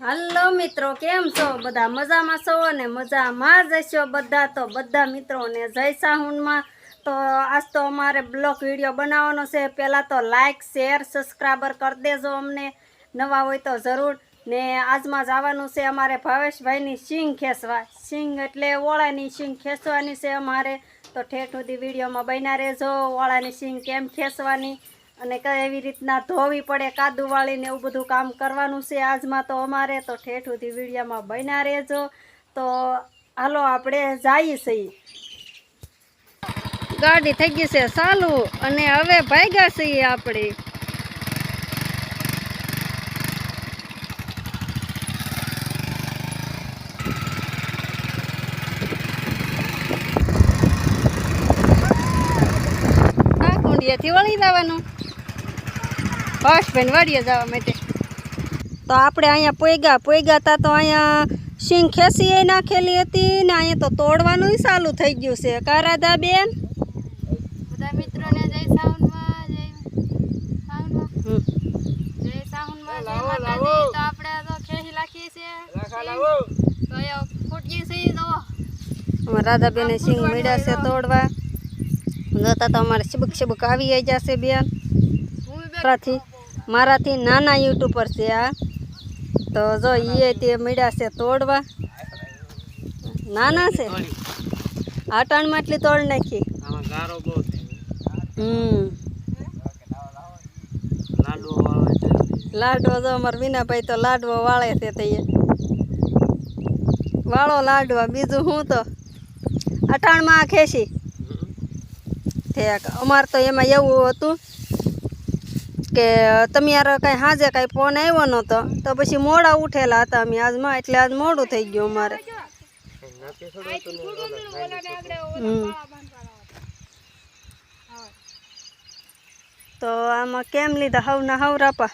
હાલો મિત્રો, કેમ છો? બધા મજામાં છો અને મજામાં જ હશો બધા? તો બધા મિત્રોને જય સાહુનમાં. તો આજ તો અમારે બ્લોક વીડિયો બનાવવાનો છે. પહેલાં તો લાઇક શેર, સબસ્ક્રાઈબર કરી દેજો અમને. નવા હોય તો જરૂર. ને આજમાં જવાનું છે અમારે ભાવેશભાઈની સિંગ ખેંચવા. સિંગ એટલે ઓળાની સિંગ ખેંચવાની છે અમારે. તો ઠેઠ સુધી વિડીયોમાં બન્યા રહેજો. ઓળાની સિંગ કેમ ખેંચવાની? અને કઈ એવી રીતના ધોવી પડે કાદુવાળીને એવું બધું કામ કરવાનું છે આજમાં તો અમારે, તો ઠેઠ સુધી વીડિયામાં બન્યા રહેજો. તો હાલો આપણે જઈએ છીએ. ગાડી થઈ ગઈ છે ચાલુ અને હવે ભાગ્યા છીએ આપણે. કુંડિયાથી વળી જવાનું. બેન વાડીએ જવા માટે. તો આપણે અહીંયા પોઈગા પોઈગા તા તો અહીંયા સિંગ ખેસી નાખેલી હતી ને અહીંયા તો તોડવાનું ચાલુ થઈ ગયું છે. કારાદા બેન? બધા મિત્રોને જય સાવનમાં જય સાઉન્ડમાં જય સાઉન્ડમાં જય માતાજી. તો આપણે તો ખેસી લાખીએ છીએ. તો એ ફૂટજી છે તો. અમારા રાધાબેને સિંગ મળ્યા છે તોડવા. નતા તો અમારે શિબક શિબક આવી જશે બેન. હું બે મારાથી નાના યુટ્યુબર છે આ. તો જો એ તે મળ્યા છે તોડવા. નાના છે? આટાણમાં એટલી તોડ નાખી. હમ. લાડુ લાડવો જો અમારા વિનાભાઈ તો લાડવો વાળે છે તે. વાળો લાડવા બીજું હું તો? અટાણમાં ખેસી ઠેક અમારે તો એમાં એવું હતું કે તમે યાર કાંઈ હાજે કાંઈ ફોન આવ્યો નહોતો તો પછી મોડા ઉઠેલા હતા અમે આજમાં એટલે આજ મોડું થઈ ગયું અમારે. તો આમાં કેમ લીધા? હવ ના હવ રાપા.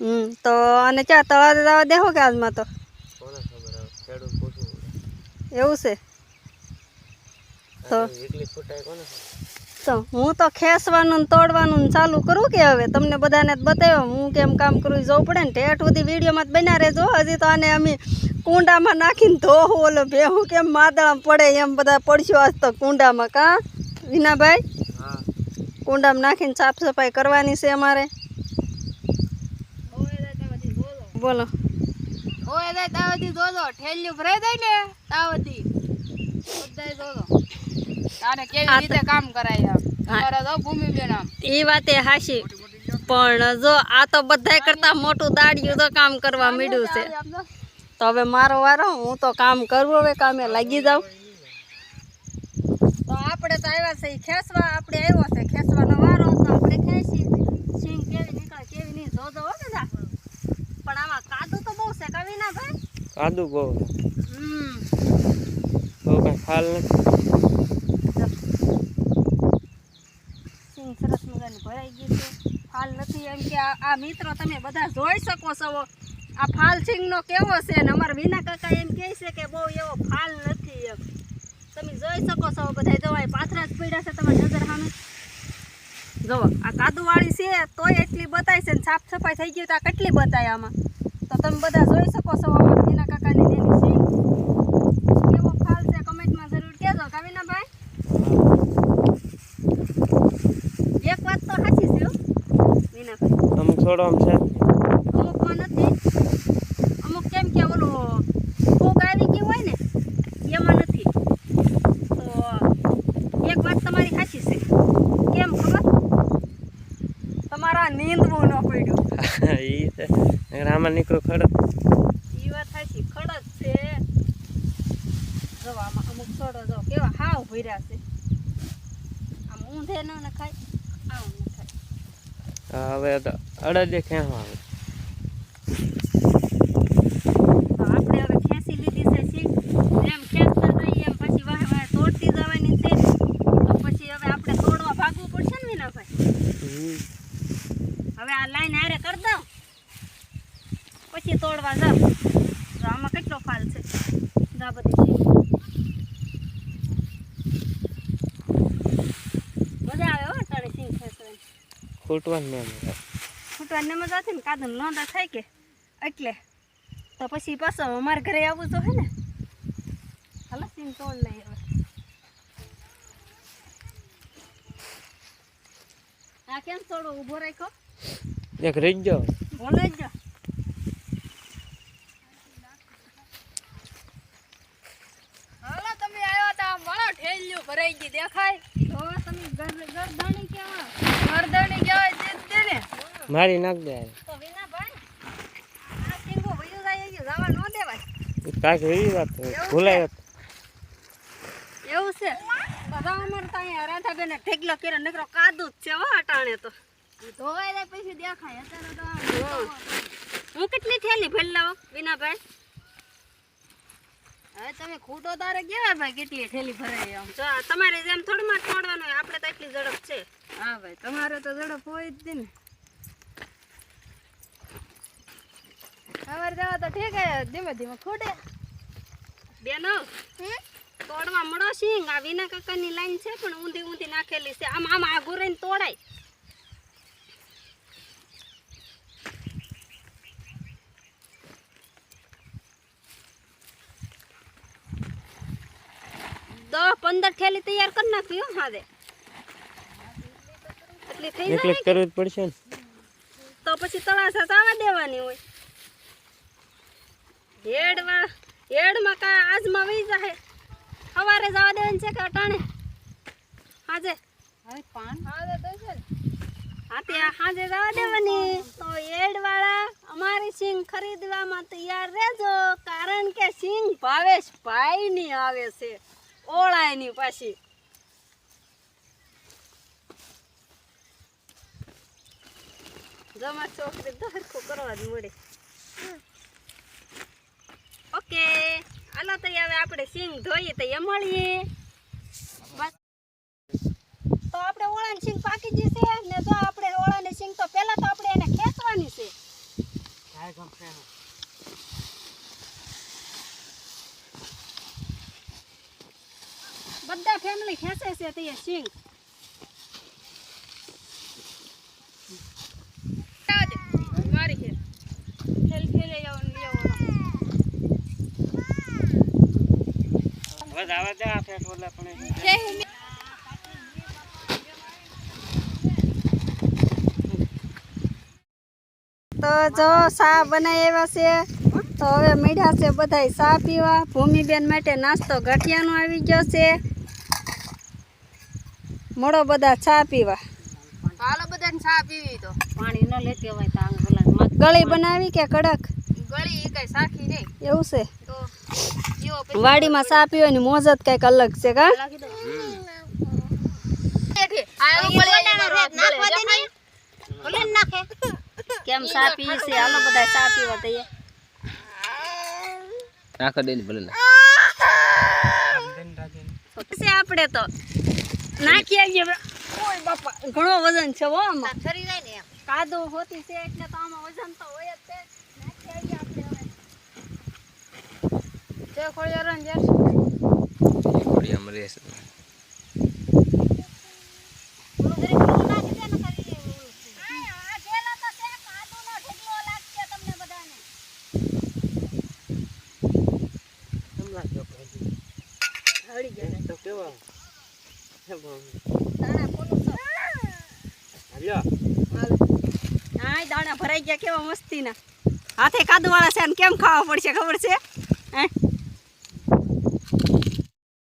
હમ તો અને ચા તળા દેવા દેહો કે આજમાં તો. એવું છે? તો તો હું તો ખેંચવાનું ને તોડવાનું ને ચાલુ કરું કે હવે? તમને બધાને જ બતાવ્યો હું કેમ કામ કરું જવું પડે ને? ઠેઠ સુધી વિડીયોમાં જ બન્યા રહેજો. હજી તો આને અમે કુંડામાં નાખીને ધોવું ઓલો ભેહું કેમ માદળામાં પડે એમ બધા પડશું આજ તો કુંડામાં કા? વિનાભાઈ? હા. કુંડામાં નાખીને સાફ સફાઈ કરવાની છે અમારે. બોલો. ઓય દે તાવતી જોજો. ઠેલ્યું ભરાઈ જાય ને તાવતી બધાય જોજો. તારે કેવી રીતે કામ કરાય આમ? તારે તો ભૂમિ બેન આમ. એ વાતે હાશી પણ જો આ તો બધાય કરતા મોટું દાડિયું તો કામ કરવા મળ્યું છે. તો. હવે મારો વારો હું તો કામ કરવું હવે કામે લાગી જાઉં. તો આપણે તો આવ્યા છે ખેંચવા આપણે આવ્યો છે ખેંચવાનો વારો તો આપણે ખેંચી. સિંગ કેવી નીકળે કેવી નહીં જોજો હો બધા પણ આમાં કાદુ તો બહુ છે કવિ ના ભાઈ? કાદુ બહુ હમ. તો કઈ ફાલ નથી. ભરાઈ ગઈ છે. ફાલ નથી એમ કે આ મિત્રો તમે બધા જોઈ શકો છો. આ ફાલ સિંગનો કેવો છે ને અમારા વિના કાકા એમ કહે છે કે બહુ એવો ફાલ નથી એમ. તમે જોઈ શકો છો બધા જોવાય પાથરા જ પડ્યા છે તમારી નજર સામે. જો, આ કાદુવાળી છે, તોય એટલી બતાય છે ને સાફ સફાઈ થઈ ગઈ તો આ કેટલી બતાય આમાં. તો તમે બધા જોઈ શકો છો અમારા વિના કાકાની એની સિંગ કેવો ફાલ છે કમેન્ટમાં જરૂર કહેજો કાવિનાભાઈ એક વાત તો સાચી છે હો છે. અમુકમાં નથી. અમુક કેમ કે ઓલું ફૂગ આવી ગયું હોય ને એમાં નથી. તો એક વાત તમારી સાચી છે. કેમ ખબર? તમારા નીંદવું ન પડ્યું. એ છે. આમાં નીકળો ખડક. એ વાત સાચી ખડક છે. જો આમાં અમુક છોડો જો કેવા હાવ ભર્યા છે. આમ ઊંધે ન હા, હવે અડદે ખેંચવા આવે. આપણે હવે ખેંચી લીધી છે એમ ખેંચતા જઈએ એમ પછી વાહ વાહે તોડતી જવાની છે. તો પછી હવે આપણે તોડવા ભાગવું પડશે ને વિનાભાઈ હવે આ લાઈન હારે કરી દઉં. પછી તોડવા જાવ તો આમાં કેટલો ફાલ છે? બધી છે મજા આવે હો તારે સિંગ ખેંચવાની ફૂટવાનું ને ફૂટવાની મજા હતી ને કાદન લોંદા થાય કે. એટલે તો પછી પાછો અમારે ઘરે આવવું તો હે ને. હાલો સિંગ તોડ લઈ હવે. આ કેમ થોડો ઊભો રાખ્યો? એક રહી ગયો. બોલે જ હાલો તમે આવ્યા તા મળો ઠેલ્યું ભરાઈ ગઈ દેખાય? તો તમે ઘર ગરદાણી કેવા? ને મારી નાખ દે કાંઈક એવી વાત ભૂલાય એવું છે? બધા અમારે તો અહીંયા રાધાબેને ઠેકલો કર્યો નકરો કાદુ જ છે હો અટાણે તો. ધોવાઈ જાય પછી દેખાય અત્યારે તો હું કેટલી થેલી ભરી લાવો વિનાભાઈ હવે તમે ખૂટો તારે કેવાય ભાઈ કેટલી થેલી ભરાય આમ જો તમારે જેમ થોડું માં તોડવાનું હોય આપણે તો એટલી ઝડપ છે. હા ભાઈ તમારે તો ઝડપ હોય જ ને. અમારે જવા તો ઠીક હે ધીમે ધીમે ખૂટે. બેનો તોડવા મળો સિંગ આ વિના કાકાની લાઈન છે પણ ઊંધી ઊંધી નાખેલી છે. આમ આમ આગું રહીને તોડાય. દસ પંદર થેલી તૈયાર કરી નાખી હો હાદે એટલી થઈ જાય પડશે તો પછી તળાસા ચાવા દેવાની હોય. હેડમાં હેડમાં કા આજમાં વહી જાય સવારે જવા દેવાની છે કે અટાણે? હાજે. હવે પાન? હા તો છે હા તે હાજે જવા દેવાની. તો હેડવાળા અમારી સિંગ ખરીદવામાં તૈયાર રહેજો. કારણ કે સિંગ ભાવેશ ભાઈ ની આવે છે. ઓળાયની પાછી. જમા છોકરી તો હરખું કરવા જ મળે. ઓકે, હાલો તો હવે આપણે સિંગ ધોઈએ તો એ મળીએ તો આપણે ઓળાની સિંગ પાકી જશે ને જો આપણે ઓળાની સિંગ તો પહેલા તો આપણે એને ખેંચવાની છે. બધા ફેમિલી ખેંચે છે તે સિંગ આવજે. મારી છે ઠેલ ઠેલે જવાનું લઈ આવવાનું બસ આવા દે ફેટ ઓલા પણ તો જો સા બનાવ્યા છે? તો હવે મીઠા છે બધા ચા પીવા? ભૂમિબેન માટે નાસ્તો ગઠિયાનો આવી ગયો છે. મોડો બધા ચા પીવા. હાલો બધાને ચા પીવી તો. પાણી ન લેતી હોય તો ગળી બનાવી. કે કડક? ગળી કઈ સાખી નહીં એવું છે? તો જીવો પછી ની મોજ જ કંઈક અલગ છે કા? કેમ ચા પી છે? હાલો બધા ચા પીવા દઈએ નાખો દે ભલે પછી આપણે તો નાખી આવીએ. ઓય બાપા ઘણો વજન છે હો આમાં. ફરી જાય ને કાદો હોતી છે એટલે તો આમાં વજન તો હોય જ છે નાખી આવીએ આપણે હવે ને જે થોડી આમ રહેશે આ જેલો તો છે દાણા છો ભરાઈ ગયા, કેવા મસ્તીના. હાથે કાદુવાળા છે ને કેમ ખાવા પડશે, ખબર છે? હે?